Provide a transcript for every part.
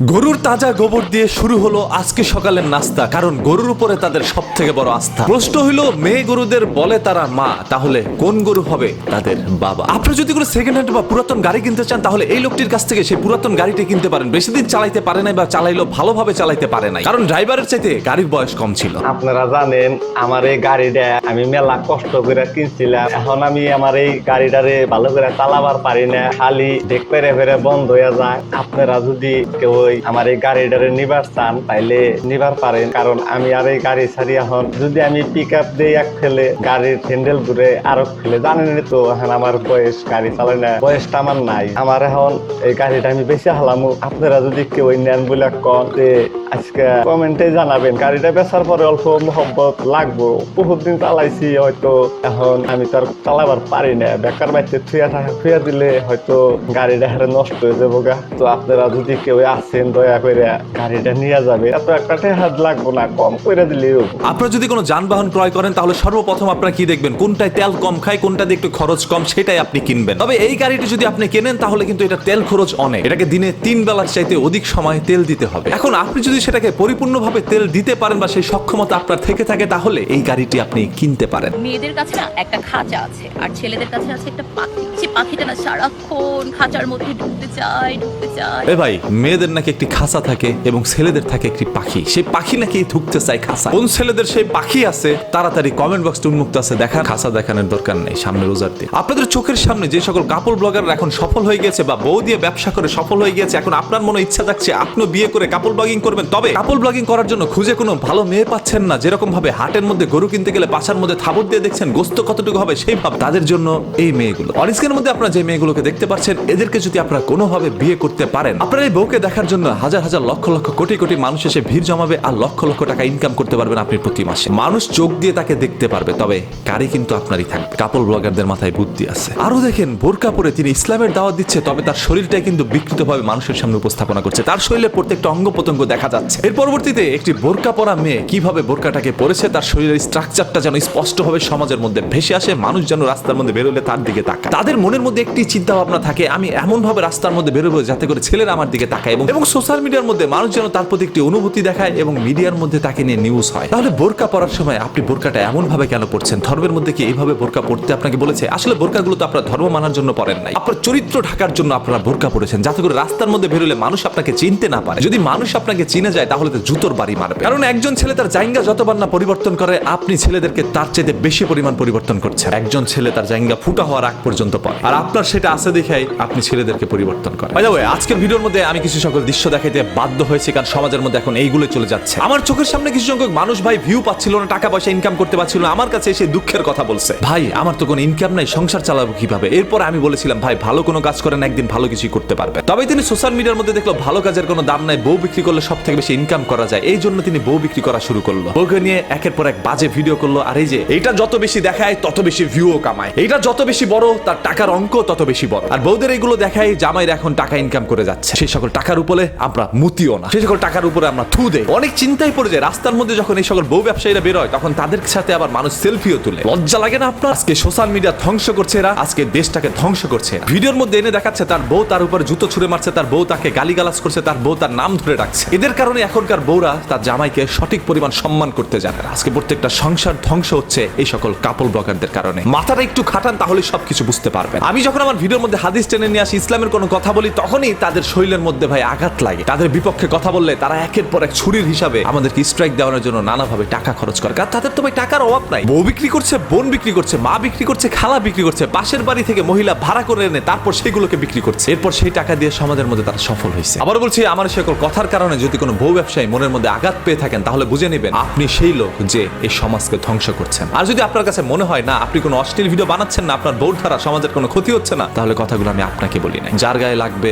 গরুর তাজা গোবর দিয়ে শুরু হলো আজকে সকালের নাস্তা, কারণ গরুর উপরে তাদের সব থেকে বড় আস্থা। প্রশ্ন হইল, মেয়ে গরুদের বলে তারা মা, তাহলে কোন গরু হবে তাদের বাবা? আপনি যদি কোনো সেকেন্ড হ্যান্ড বা পুরাতন গাড়ি কিনতে চান, তাহলে এই লোকটির কাছ থেকে সেই পুরাতন গাড়িটি কিনতে পারেন। বেশি দিন চালাইতে পারে নাই বা চালাইলো ভালোভাবে চালাইতে পারে নাই। কারণ ড্রাইভারের চাইতে গাড়ির বয়স কম ছিল। আপনারা জানেন, আমার এই গাড়িটা আমি মেলা কষ্ট করে কিনছিলাম। এখন আমি আমার এই গাড়িটারে ভালো করে চালাবার পারি না। খালি দেখ পেরে ফেরে বন্ধ হয়ে যায়। আপনারা যদি কেউ ওই আমার এই গাড়িটারে নিবার চান, তাইলে নিবার পারেন। কারণ আমি আর এই গাড়ি ছাড়ি এখন, যদি আমি পিক আপ দিয়ে এক ফেলে, গাড়ির হ্যান্ডেল ঘুরে আরও ফেলে। জানেন তো, এখন আমার বয়স, গাড়ি চালাই না, বয়সটা আমার নাই। আমার এখন এই গাড়িটা আমি বেশি হালামু। আপনারা যদি কেউ নেন বলে কন যে আজকে কমেন্টে জানাবেন গাড়িটা বেচার পরে অল্প মোহব্বত লাগবো। বহুত দিন চালাইছি, হয়তো এখন আমি তো আর চালাবার পারি না। বেকার বাড়িতে থুয়া থাকা থুয়া দিলে হয়তো গাড়িটা হারে নষ্ট হয়ে যাব গা। তো আপনারা যদি কেউ আসেন, দয়া করে গাড়িটা নিয়ে যাবে। এত একটা হাত লাগবো না, কম করে হব। আপনারা যদি কোনো যানবাহন ক্রয় করেন, তাহলে সর্বপ্রথম আপনারা কি দেখবেন? কোনটায় তেল কম খায় কোনটাতে একটু খরচ কম, সেটাই আপনি কিনবেন। তবে এই গাড়িটি যদি আপনি কেনেন, তাহলে কিন্তু এটা তেল খরচ অনেক। এটাকে দিনে তিন বেলার চাইতে অধিক সময় তেল দিতে হবে। এখন আপনি যদি সেটাকে পরিপূর্ণভাবে তেল দিতে পারেন বা সেই সক্ষমতা আপনার থেকে থাকে তাহলে এই গাড়িটি আপনি কিনতে পারেন। মেয়েদের কাছে না একটা খাঁচা আছে আর ছেলেদের কাছে আছে একটা পাখি। সে পাখিটা না সারাক্ষণ খাঁচার মধ্যে ঢুকতে চায় ঢুকতে চায়। এ ভাই মেয়েদের নাকি একটি খাঁচা থাকে এবং ছেলেদের থাকে একটি পাখি। সেই পাখি নাকি ঢুকতে চায় খাঁচা। কোন ছেলেদের সেই পাখি আছে তাড়াতাড়ি কমেন্ট বক্স উন্মুক্ত আছে দেখা খাঁচা দেখানোর দরকার নেই সামনে রোজার দিয়ে আপনাদের চোখের সামনে যে সকল কাপড় ব্লগাররা এখন সফল হয়ে গেছে বা বউ দিয়ে ব্যবসা করে সফল হয়ে গেছে এখন আপনার মনে ইচ্ছা থাকছে আপনিও বিয়ে করে কাপড় ব্লগিং করবেন তবে কাপড় ব্লগিং করার জন্য খুঁজে কোনো ভালো মেয়ে পাচ্ছেন না। যেরকম ভাবে হাটের মধ্যে গরু কিনতে গেলে পাশার মধ্যে থাবর দিয়ে দেখছেন, গোস্ত কতটুকু হবে সেই ভাব তাদের জন্য এই মেয়েগুলো। অরিস্কের মধ্যে আপনারা যে মেয়েগুলোকে দেখতে পাচ্ছেন, এদেরকে যদি আপনারা কোনোভাবে বিয়ে করতে পারেন, আপনার এই বউকে দেখার জন্য হাজার হাজার লক্ষ লক্ষ কোটি কোটি মানুষ এসে ভিড় জমাবে আর লক্ষ লক্ষ টাকা ইনকাম করতে পারবেন আপনি প্রতি মাসে। মানুষ চোখ দিয়ে তাকে দেখতে পারবে, তবে কারি কিন্তু আপনারই থাকবে। কাপড় ব্লগারদের মাথায় বুদ্ধি আছে। আরও দেখেন, বোরকা পরে তিনি ইসলামের দাওয়াত দিচ্ছে, তবে তার শরীরটাই কিন্তু বিকৃতভাবে মানুষের সামনে উপস্থাপনা করছে। তার শরীরে প্রত্যেকটা অঙ্গ প্রত্যঙ্গ দেখা যাচ্ছে। এর পরবর্তীতে একটি বোরকা পরা মেয়ে কীভাবে বোরকাটাকে পরেছে, তার শরীরের স্ট্রাকচারটা যেন স্পষ্টভাবে সমাজের মধ্যে ভেসে আসে, মানুষ যেন রাস্তার মধ্যে বেরোলে তার দিকে তাকায়। তাদের মনের মধ্যে একটি চিন্তা ভাবনা থাকে, আমি এমন ভাবে রাস্তার মধ্যে বেরোবো যাতে করে ছেলেরা আমার দিকে তাকায় এবং এবং সোশ্যাল মিডিয়ার মধ্যে মানুষ যেন তার প্রতি একটি অনুভূতি দেখায় এবং মিডিয়ার মধ্যে তাকে নিয়ে নিউজ হয়। তাহলে বোরকা পরার সময় আপনি বোরকাটা এমন ভাবে কেন পড়ছেন ধর্মের মধ্যে কি এইভাবে বোরকা পড়তে আপনাকে বলেছে? আসলে বোরকাগুলো তো আপনার ধর্ম মানার জন্য পড়েন নাই। আপনার চরিত্র ঢাকার জন্য আপনারা বোরকা পড়েছেন যাতে করে রাস্তার মধ্যে বেরোলে মানুষ আপনাকে চিনতে না পারে। যদি মানুষ আপনাকে চিনে যায় তাহলে তো জুতোর বাড়ি মারবে। কারণ একজন ছেলে তার জাইঙ্গা যতবার না পরিবর্তন করে আপনি ছেলেদেরকে তার চাইতে বেশি পরিমাণ পরিবর্তন করছেন। একজন ছেলে তার জাইঙ্গা ফুটা হওয়ার আগ পর্যন্ত পড়ে। আর আপনার সেটা আছে দেখাই আপনি ছেলেদেরকে পরিবর্তন করেন। By the way, আজকের ভিডিওর মধ্যে আমি কিছু সকল দৃশ্য দেখাইতে বাধ্য হয়েছি কারণ সমাজের মধ্যে এখন এইগুলো চলে যাচ্ছে। আমার চোখের সামনে কিছু সংখ্যক মানুষ ভাই ভিউ পাচ্ছিল না টাকা পয়সা ইনকাম করতে পারছিল না আমার কাছে এসে দুঃখের কথা বলছে। ভাই আমার তো কোনো ইনকাম নাই সংসার চালাবো কীভাবে? এরপর আমি বলেছিলাম ভাই ভালো কোনো কাজ করেন একদিন ভালো কিছু করতে পারবে তবে তিনি সোশ্যাল মিডিয়ার মধ্যে দেখল ভালো কাজের কোনো দাম নাই বউ বিক্রি করলে সব থেকে বেশি ইনকাম করা যায়। এই জন্য তিনি বউ বিক্রি করা শুরু করল। বউকে নিয়ে একের পর এক বাজে ভিডিও করল। আর এই যে, এইটা যত বেশি দেখায়, তত বেশি ভিউও কামায়। এইটা যত বেশি বড়, তার টাকার অঙ্ক তত বেশি বড়। আর বউদের এইগুলো দেখায় জামাইরা এখন টাকা ইনকাম করে যাচ্ছে। সেই সকল টাকার উপরে আমরা মুতিও না। সেই সকল টাকার উপরে আমরা থু দেই। অনেক চিন্তায় পড়ে যায়। রাস্তার মধ্যে যখন এই সকল বউ ব্যবসায়ীরা বেরোয় তখন তাদের সাথে আবার মানুষ সেলফিও তুলে। লজ্জা লাগে না আপনার? আজকে সোশ্যাল মিডিয়া ধ্বংস করছে এরা, আজকে দেশটাকে ধ্বংস করছে এরা। ভিডিওর মধ্যে এনে দেখাচ্ছে, তার বউ তার উপর জুতো ছুড়ে মারছে, তার বউ তাকে গালিগালাজ করছে, তার বউ তার নাম ধরে রাখছে এদের কারণে এখনকার বউরা তার জামাইকে সঠিক পরিমাণ সম্মান করতে জানে না। আজকে প্রত্যেকটা সংসার ধ্বংস হচ্ছে এই সকল কাপড় ব্লগারদের কারণে। মাথাটা একটু খাটান, তাহলে সবকিছু বুঝতে পারবেন। আমি যখন আমার ভিডিওর মধ্যে হাদিস টেনে নিয়ে আসি, ইসলামের কোনো কথা বলি, তখনই তাদের শরীরের মধ্যে ভাই আঘাত লাগে। তাদের বিপক্ষে কথা বললে তারা একের পর এক ছুরির হিসাবে আমাদেরকে স্ট্রাইক দেওয়ার জন্য নানাভাবে টাকা খরচ করে। কারণ তাদের তো ভাই টাকার অভাব নাই। বউ বিক্রি করছে, বোন বিক্রি করছে, মা বিক্রি করছে, খালা বিক্রি করছে, পাশের বাড়ি থেকে মহিলা ভাড়া করে এনে তারপর সেগুলোকে বিক্রি করছে। এরপর সেই টাকা দিয়ে সমাজের মধ্যে তারা সফল হয়েছে। আবার বলছি, আমার সকল কথার কারণে যদি কোনো বউ ব্যবসায়ী মনের মধ্যে আঘাত পেয়ে থাকেন, তাহলে বুঝে নেবেন আপনি সেই লোক যে এই সমাজকে ধ্বংস করছেন। আর যদি আপনার কাছে মনে হয় না, আপনি কোনো অশ্লীল ভিডিও বানাচ্ছেন না, আপনার বউর দ্বারা সমাজের কোনো ক্ষতি হচ্ছে না, তাহলে কথাগুলো আমি আপনাকে বলি না যার গায়ে লাগবে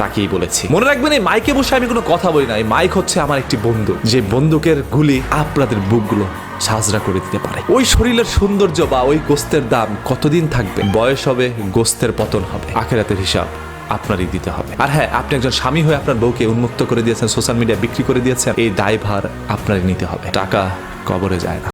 তাকেই বলেছি। মনে রাখবেন, এই মাইকে বসে আমি কোনো কথা বলি না, এই মাইক হচ্ছে আমার একটি বন্ধু যে বন্দুকের গুলি আপনাদের বুকগুলো সাজরা করে দিতে পারে। ওই শরীরের সৌন্দর্য বা ওই গোস্তের দাম কতদিন থাকবে? বয়স হবে, গোস্তের পতন হবে। আখেরাতের হিসাব। আপনারই দিতে হবে। আর হ্যাঁ আপনি একজন স্বামী হয়ে আপনার বউকে উন্মুক্ত করে দিয়েছেন, সোশ্যাল মিডিয়া বিক্রি করে দিয়েছেন, এই দায়ভার আপনারই নিতে হবে। টাকা কবরে যায় না।